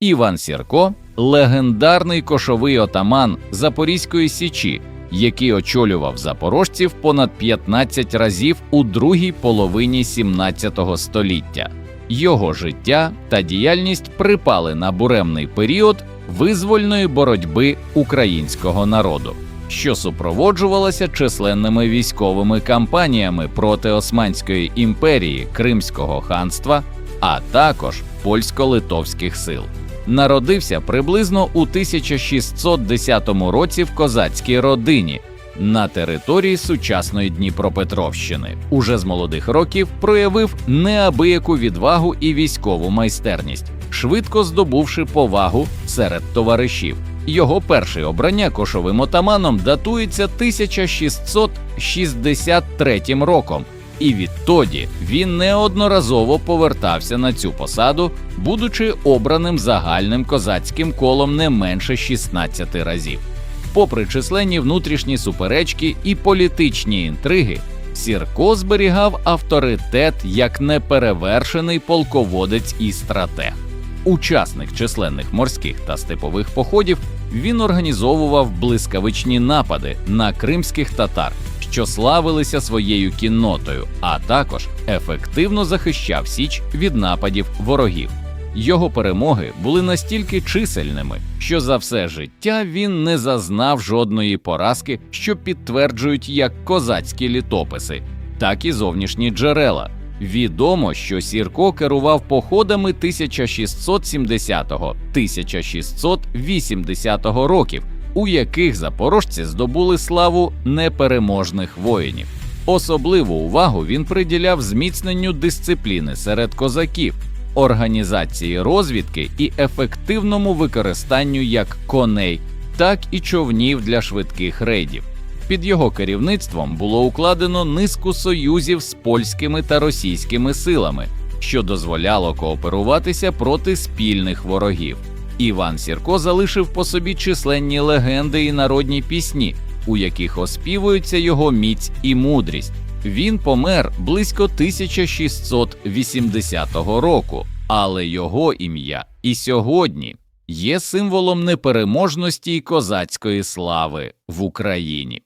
Іван Сірко легендарний кошовий отаман Запорізької січі, який очолював запорожців понад 15 разів у другій половині 17 століття. Його життя та діяльність припали на буремний період визвольної боротьби українського народу, що супроводжувалася численними військовими кампаніями проти Османської імперії, Кримського ханства, а також польсько-литовських сил. Народився приблизно у 1610 році в козацькій родині на території сучасної Дніпропетровщини. Уже з молодих років проявив неабияку відвагу і військову майстерність, швидко здобувши повагу серед товаришів. Його перше обрання кошовим отаманом датується 1663 роком, і відтоді він неодноразово повертався на цю посаду, будучи обраним загальним козацьким колом не менше 16 разів. Попри численні внутрішні суперечки і політичні інтриги, Сірко зберігав авторитет як неперевершений полководець і стратег. Учасник численних морських та степових походів, він організовував блискавичні напади на кримських татар, що славилися своєю кіннотою, а також ефективно захищав Січ від нападів ворогів. Його перемоги були настільки чисельними, що за все життя він не зазнав жодної поразки, що підтверджують як козацькі літописи, так і зовнішні джерела. Відомо, що Сірко керував походами 1660-1680 років, у яких запорожці здобули славу непереможних воїнів. Особливу увагу він приділяв зміцненню дисципліни серед козаків, організації розвідки і ефективному використанню як коней, так і човнів для швидких рейдів. Під його керівництвом було укладено низку союзів з польськими та російськими силами, що дозволяло кооперуватися проти спільних ворогів. Іван Сірко залишив по собі численні легенди і народні пісні, у яких оспівується його міць і мудрість. Він помер близько 1680 року, але його ім'я і сьогодні є символом непереможності й козацької слави в Україні.